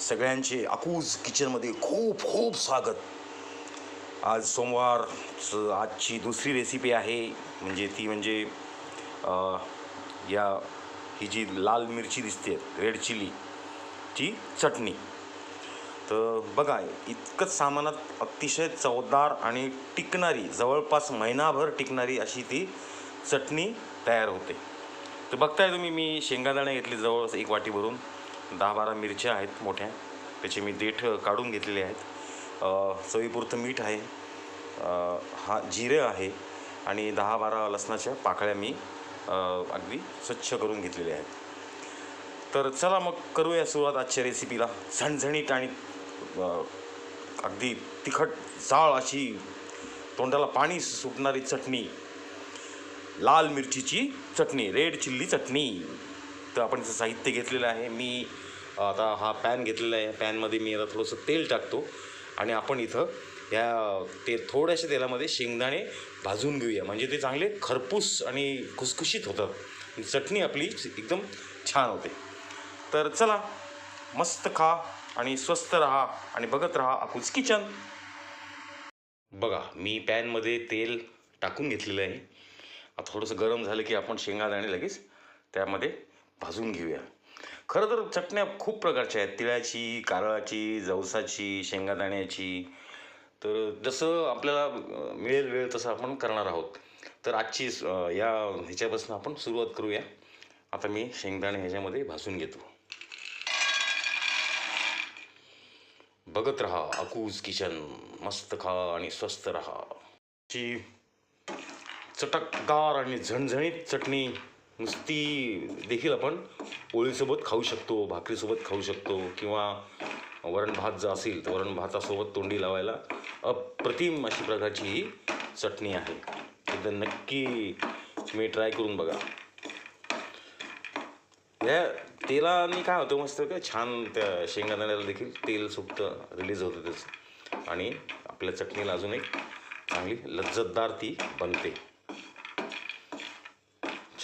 सगळ्यांचे अकूज किचनमध्ये खूप खूप स्वागत. आज सोमवार आजची दुसरी रेसिपी आहे. म्हणजे ती म्हणजे या ही जी लाल मिरची दिसते रेड चिली ची चटणी. तर बघा इतकंच सामानात अतिशय चवदार आणि टिकणारी जवळपास महिनाभर टिकणारी अशी ती चटणी तयार होते. तर बघताय तुम्ही मी शेंगादाणे घेतले जवळ एक वाटी भरून. दहा बारा मिरच्या आहेत मोठ्या. त्याचे मी देठ काढून घेतलेले आहेत. चवीपुरतं मीठ आहे. हा जिरे आहे आणि दहा बारा लसणाच्या पाकळ्या मी अगदी स्वच्छ करून घेतलेल्या आहेत. तर चला मग करूया सुरुवात आजच्या रेसिपीला झणझणीत आणि अगदी तिखट जाळ अशी तोंडाला पाणी सुटणारी चटणी. लाल मिरचीची चटणी रेड चिल्ली चटणी. तर आपण साहित्य घेतलेलं आहे. मी आता हा पॅन घेतलेला आहे. पॅनमध्ये मी आता थोडंसं तेल टाकतो. आणि आपण इथं या ते थोड्याशा तेलामध्ये शेंगदाणे भाजून घेऊया. म्हणजे ते चांगले खरपूस आणि खुसखुशीत होतात. चटणी आपली एकदम छान होते. तर चला मस्त खा आणि स्वस्त राहा आणि बघत राहा अकुज किचन. बघा मी पॅनमध्ये तेल टाकून घेतलेलं आहे. आता थोडंसं गरम झालं की आपण शेंगादाणे लगेच त्यामध्ये भाजून घेऊया. खरं तर चटण्या खूप प्रकारच्या आहेत. तिळाची कारळाची जवसाची शेंगादाण्याची. तर जसं आपल्याला मिळेल वेळ तसं आपण करणार आहोत. तर आजची या ह्याच्यापासून आपण सुरुवात करूया. आता मी शेंगदाणे ह्याच्यामध्ये भासून घेतो. बघत राहा अकूज किचन. मस्त खा आणि स्वस्त राहा. ची चटकदार आणि झणझणीत चटणी. नुसती देखील आपण पोळीसोबत खाऊ शकतो भाकरीसोबत खाऊ शकतो किंवा वरण भात जर असेल तर वरण भातासोबत तोंडी लावायला अप्रतिम अशी प्रकारची ही चटणी आहे. एकदा नक्की तुम्ही ट्राय करून बघा. या तेलाने काय होतं मस्त काय छान त्या शेंगादाण्याला देखील तेल सुटतं रिलीज होतं त्याचं. आणि आपल्या चटणीला अजून एक चांगली लज्जतदार ती बनते.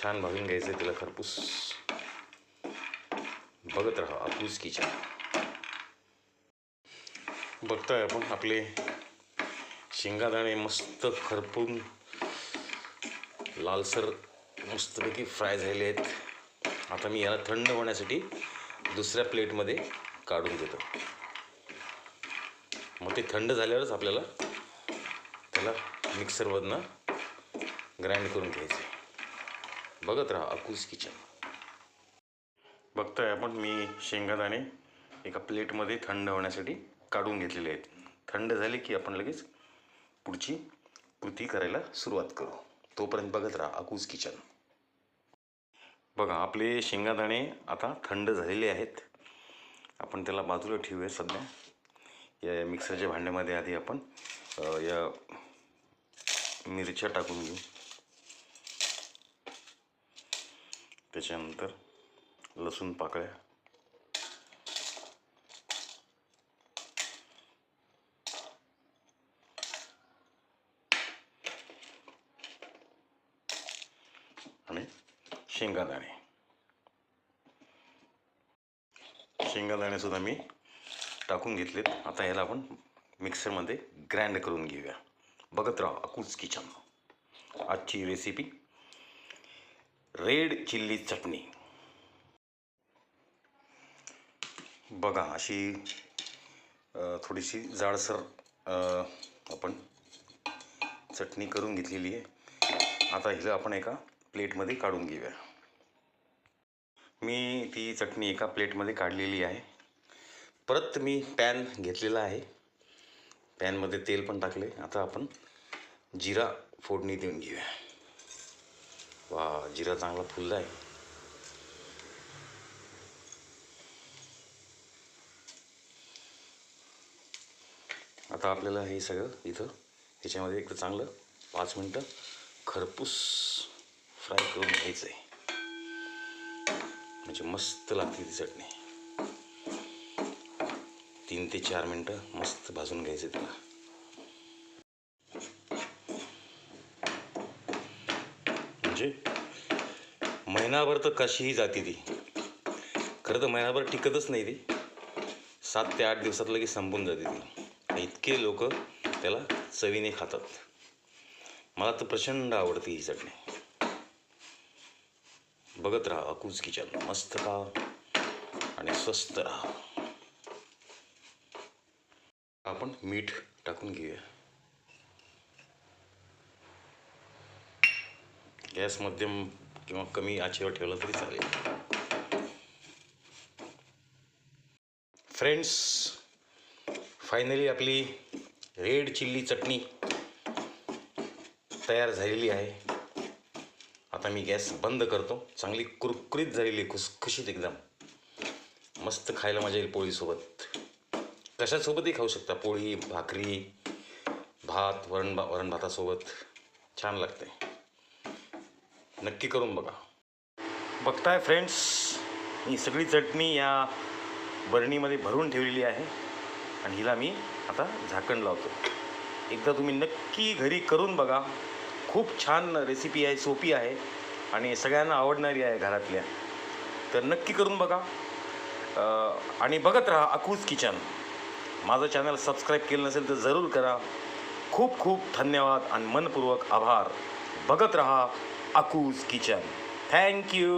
छान भाजून घ्यायचं तिला खरपूस. बघत राहा आपूस किचन बघताय आपण आपले शेंगादाणे मस्त खरपून लालसर मस्तपैकी फ्राय झालेले आहेत. आता मी याला थंड होण्यासाठी दुसऱ्या प्लेटमध्ये काढून देतो. मग ते थंड झाल्यावरच आपल्याला त्याला मिक्सरमधनं ग्राइंड करून घ्यायचं आहे बघत राहा अकूस किचन बघताय आपण मी शेंगादाणे एका प्लेटमध्ये थंड होण्यासाठी काढून घेतलेले आहेत. थंड झाले की आपण लगेच पुढची कृती करायला सुरुवात करू. तोपर्यंत बघत राहा अकूज किचन बघा आपले शेंगादाणे आता थंड झालेले आहेत. आपण त्याला बाजूला ठेवूया सध्या. या मिक्सरच्या भांड्यामध्ये आधी आपण या मिरच्या टाकून घेऊ. त्याच्यानंतर लसूण पाकळ्या. आणि शेंगादाणे. शेंगादाणे सुद्धा मी टाकून घेतलेत. आता याला आपण मिक्सरमध्ये ग्राइंड करून घेऊया. बघत राहा अकूच किचन आजची रेसिपी रेड चिल्ली चटणी. बघा अशी थोडीशी जाडसर आपण चटणी करून घेतलेली आहे. आता हिला आपण एका प्लेटमध्ये काढून घेऊया. मी ती चटणी एका प्लेटमध्ये काढलेली आहे. परत मी पॅन घेतलेला आहे. पॅनमध्ये तेल पण टाकले आता आपण जिरा फोडणी देऊन घेऊया. वा जिरा चांगला फुलला आहे. आता आपल्याला हे सगळं इथं ह्याच्यामध्ये एक चांगलं पाच मिनटं खरपूस फ्राय करून घ्यायचं आहे. म्हणजे मस्त लागते ती चटणी. तीन ते चार मिनटं मस्त भाजून घ्यायचं तिला म्हणजे महिनाभर तर कशीही जाते ती. खरं तर महिनाभर टिकतच नाही ती. सात ते आठ दिवसात लगेच संपून जाते ती. इतके लोक त्याला चवीने खातात. मला तर प्रचंड आवडते ही चटणी. बघत राहा अकूज किचन मस्त खा आणि स्वस्त राहा. आपण मीठ टाकून घेऊया. गॅस मध्यम किंवा कमी आचेवर ठेवलं तरी चालेल. फ्रेंड्स फायनली आपली रेड चिल्ली चटणी तयार झालेली आहे. आता मी गॅस बंद करतो. चांगली कुरकुरीत झालेली खुसखुशीत एकदम. मस्त खायला मजा येईल पोळीसोबत. कशासोबतही खाऊ शकता पोळी भाकरी भात वरण भा वरण भातासोबत. छान लागते नक्की करून बघा. बघताय फ्रेंड्स ही सगळी चटणी या बरणीमध्ये भरून ठेवलेली आहे आणि हिला मी आता झाकण लावतो. एकदा तुम्ही नक्की घरी करून बघा. खूप छान रेसिपी आहे सोपी आहे आणि सगळ्यांना आवडणारी आहे घरातल्या. तर नक्की करून बघा. आणि बघत राहा अकूज किचन. माझं चॅनल सबस्क्राईब केलं नसेल तर जरूर करा. खूप खूप धन्यवाद आणि मनपूर्वक आभार. बघत रहा अकूज किचन थँक्यू